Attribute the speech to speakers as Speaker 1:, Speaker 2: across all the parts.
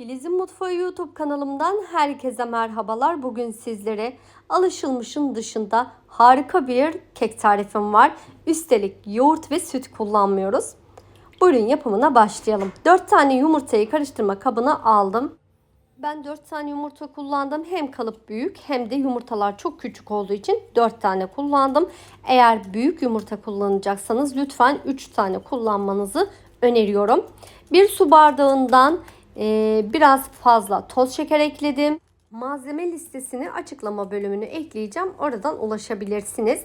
Speaker 1: Filiz'in Mutfağı YouTube kanalımdan herkese merhabalar. Bugün sizlere alışılmışın dışında harika bir kek tarifim var. Üstelik yoğurt ve süt kullanmıyoruz. Buyurun yapımına başlayalım. 4 tane yumurtayı karıştırma kabına aldım. Ben 4 tane yumurta kullandım. Hem kalıp büyük hem de yumurtalar çok küçük olduğu için 4 tane kullandım. Eğer büyük yumurta kullanacaksanız lütfen 3 tane kullanmanızı öneriyorum. Bir su bardağından e, biraz fazla toz şeker ekledim. Malzeme listesini açıklama bölümünü ekleyeceğim. Oradan ulaşabilirsiniz.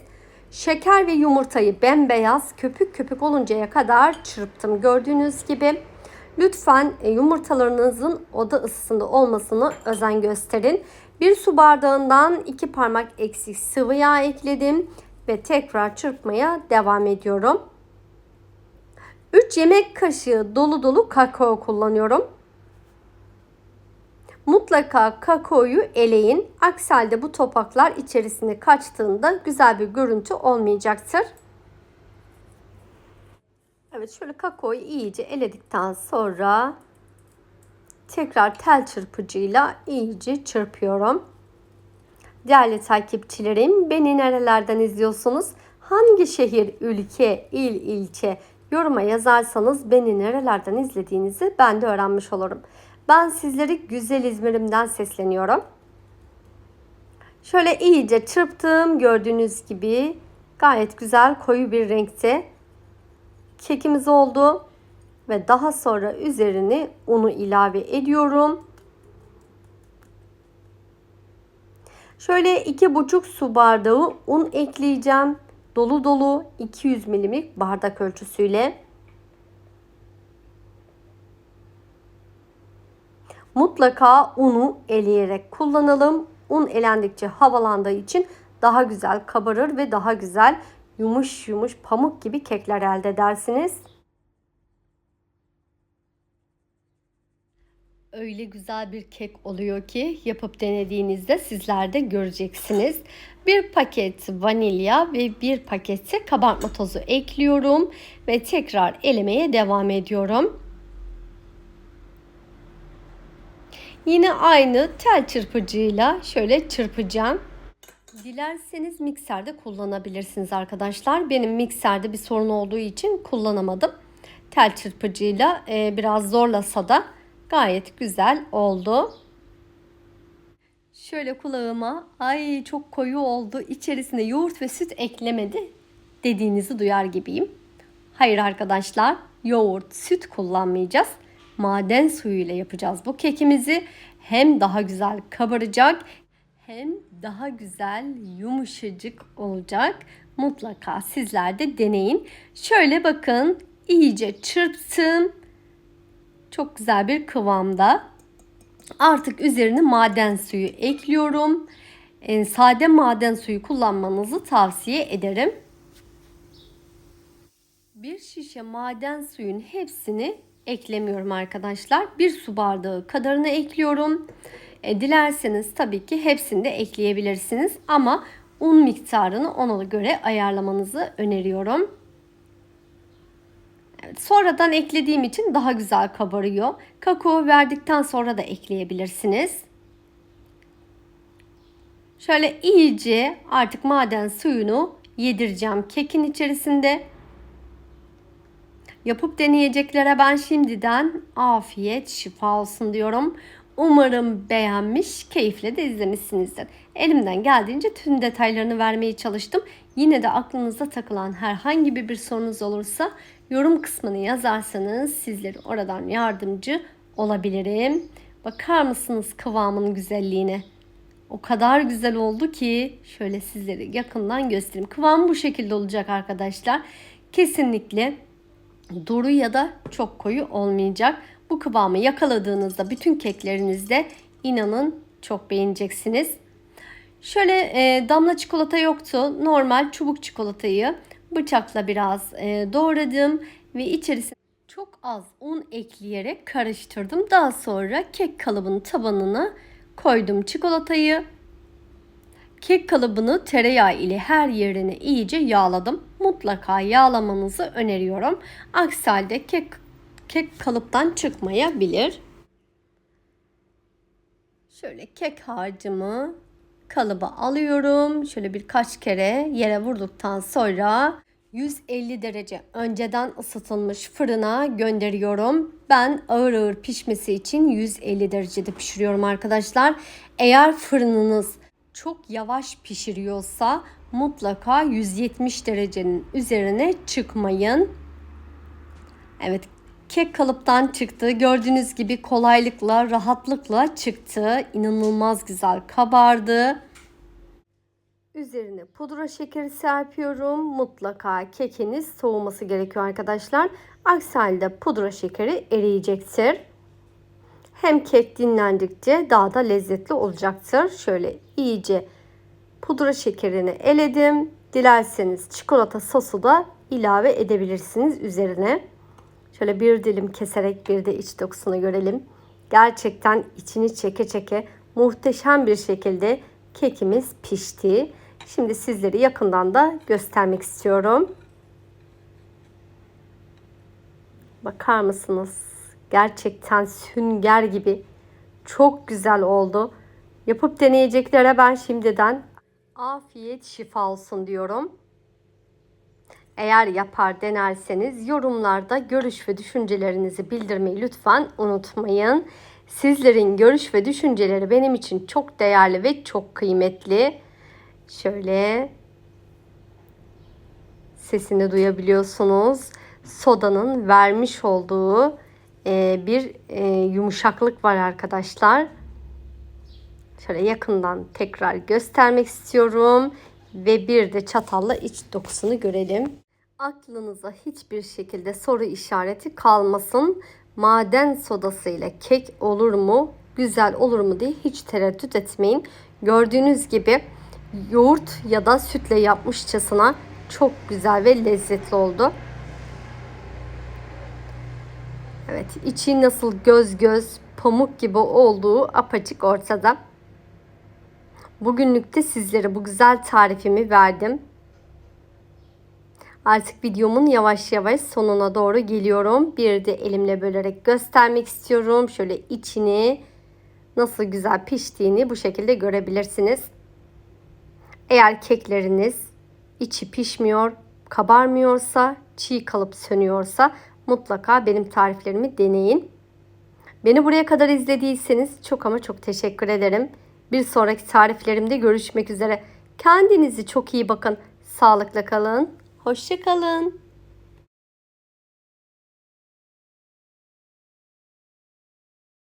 Speaker 1: Şeker ve yumurtayı bembeyaz köpük köpük oluncaya kadar çırptım. Gördüğünüz gibi lütfen e, yumurtalarınızın oda ısısında olmasını özen gösterin. Bir su bardağından iki parmak eksik sıvı yağ ekledim ve tekrar çırpmaya devam ediyorum. 3 yemek kaşığı dolu dolu kakao kullanıyorum. Mutlaka kakaoyu eleyin. Aksi halde bu topaklar içerisine kaçtığında güzel bir görüntü olmayacaktır. Evet şöyle kakaoyu iyice eledikten sonra tekrar tel çırpıcıyla iyice çırpıyorum. Değerli takipçilerim beni nerelerden izliyorsunuz? Hangi şehir, ülke, il, ilçe yoruma yazarsanız beni nerelerden izlediğinizi ben de öğrenmiş olurum. Ben sizleri güzel İzmir'imden sesleniyorum. Şöyle iyice çırptım. Gördüğünüz gibi gayet güzel koyu bir renkte kekimiz oldu. Ve daha sonra üzerine unu ilave ediyorum. Şöyle iki buçuk su bardağı un ekleyeceğim. Dolu dolu 200 milimlik bardak ölçüsüyle. Mutlaka unu eleyerek kullanalım. Un elendikçe havalandığı için daha güzel kabarır ve daha güzel yumuş yumuş pamuk gibi kekler elde edersiniz. Öyle güzel bir kek oluyor ki yapıp denediğinizde sizler de göreceksiniz. Bir paket vanilya ve bir pakette kabartma tozu ekliyorum ve tekrar elemeye devam ediyorum. Yine aynı tel çırpıcıyla şöyle çırpacağım. Dilerseniz mikserde kullanabilirsiniz arkadaşlar. Benim mikserde bir sorun olduğu için kullanamadım. Tel çırpıcıyla e, biraz zorlasa da gayet güzel oldu. Şöyle kulağıma ay çok koyu oldu içerisine yoğurt ve süt eklemedi dediğinizi duyar gibiyim. Hayır arkadaşlar yoğurt süt kullanmayacağız maden suyu ile yapacağız bu kekimizi. Hem daha güzel kabaracak hem daha güzel yumuşacık olacak. Mutlaka sizler de deneyin. Şöyle bakın iyice çırptım. Çok güzel bir kıvamda. Artık üzerine maden suyu ekliyorum. E, sade maden suyu kullanmanızı tavsiye ederim. Bir şişe maden suyun hepsini eklemiyorum arkadaşlar. Bir su bardağı kadarını ekliyorum. E, dilerseniz tabii ki hepsini de ekleyebilirsiniz ama un miktarını ona göre ayarlamanızı öneriyorum. Evet, sonradan eklediğim için daha güzel kabarıyor. Kakao verdikten sonra da ekleyebilirsiniz. Şöyle iyice artık maden suyunu yedireceğim kekin içerisinde. Yapıp deneyeceklere ben şimdiden afiyet şifa olsun diyorum. Umarım beğenmiş, keyifle de izlemişsinizdir. Elimden geldiğince tüm detaylarını vermeye çalıştım. Yine de aklınızda takılan herhangi bir sorunuz olursa yorum kısmını yazarsanız sizlere oradan yardımcı olabilirim. Bakar mısınız kıvamın güzelliğine? O kadar güzel oldu ki şöyle sizlere yakından göstereyim. Kıvam bu şekilde olacak arkadaşlar. Kesinlikle duru ya da çok koyu olmayacak. Bu kıvamı yakaladığınızda bütün keklerinizde inanın çok beğeneceksiniz. Şöyle e, damla çikolata yoktu. Normal çubuk çikolatayı bıçakla biraz e, doğradım ve içerisine çok az un ekleyerek karıştırdım. Daha sonra kek kalıbının tabanına koydum çikolatayı. Kek kalıbını tereyağı ile her yerine iyice yağladım. Mutlaka yağlamanızı öneriyorum. Aksi halde kek, kek kalıptan çıkmayabilir. Şöyle kek harcımı kalıba alıyorum. Şöyle birkaç kere yere vurduktan sonra 150 derece önceden ısıtılmış fırına gönderiyorum. Ben ağır ağır pişmesi için 150 derecede pişiriyorum arkadaşlar. Eğer fırınınız çok yavaş pişiriyorsa mutlaka 170 derecenin üzerine çıkmayın. Evet kek kalıptan çıktı. Gördüğünüz gibi kolaylıkla, rahatlıkla çıktı. İnanılmaz güzel kabardı. Üzerine pudra şekeri serpiyorum. Mutlaka kekiniz soğuması gerekiyor arkadaşlar. Aksi halde pudra şekeri eriyecektir. Hem kek dinlendikçe daha da lezzetli olacaktır. Şöyle iyice pudra şekerini eledim. Dilerseniz çikolata sosu da ilave edebilirsiniz üzerine. Şöyle bir dilim keserek bir de iç dokusunu görelim. Gerçekten içini çeke çeke muhteşem bir şekilde kekimiz pişti. Şimdi sizleri yakından da göstermek istiyorum. Bakar mısınız? Gerçekten sünger gibi çok güzel oldu. Yapıp deneyeceklere ben şimdiden afiyet şifa olsun diyorum. Eğer yapar denerseniz yorumlarda görüş ve düşüncelerinizi bildirmeyi lütfen unutmayın. Sizlerin görüş ve düşünceleri benim için çok değerli ve çok kıymetli. Şöyle sesini duyabiliyorsunuz. Sodanın vermiş olduğu e, bir e, yumuşaklık var arkadaşlar. Şöyle yakından tekrar göstermek istiyorum ve bir de çatalla iç dokusunu görelim. Aklınıza hiçbir şekilde soru işareti kalmasın. Maden sodası ile kek olur mu, güzel olur mu diye hiç tereddüt etmeyin. Gördüğünüz gibi yoğurt ya da sütle yapmışçasına çok güzel ve lezzetli oldu. Evet, içi nasıl göz göz pamuk gibi olduğu apaçık ortada. Bugünlük de sizlere bu güzel tarifimi verdim. Artık videomun yavaş yavaş sonuna doğru geliyorum. Bir de elimle bölerek göstermek istiyorum. Şöyle içini nasıl güzel piştiğini bu şekilde görebilirsiniz. Eğer kekleriniz içi pişmiyor, kabarmıyorsa, çiğ kalıp sönüyorsa mutlaka benim tariflerimi deneyin. Beni buraya kadar izlediyseniz çok ama çok teşekkür ederim. Bir sonraki tariflerimde görüşmek üzere. Kendinizi çok iyi bakın. Sağlıkla kalın. Hoşçakalın.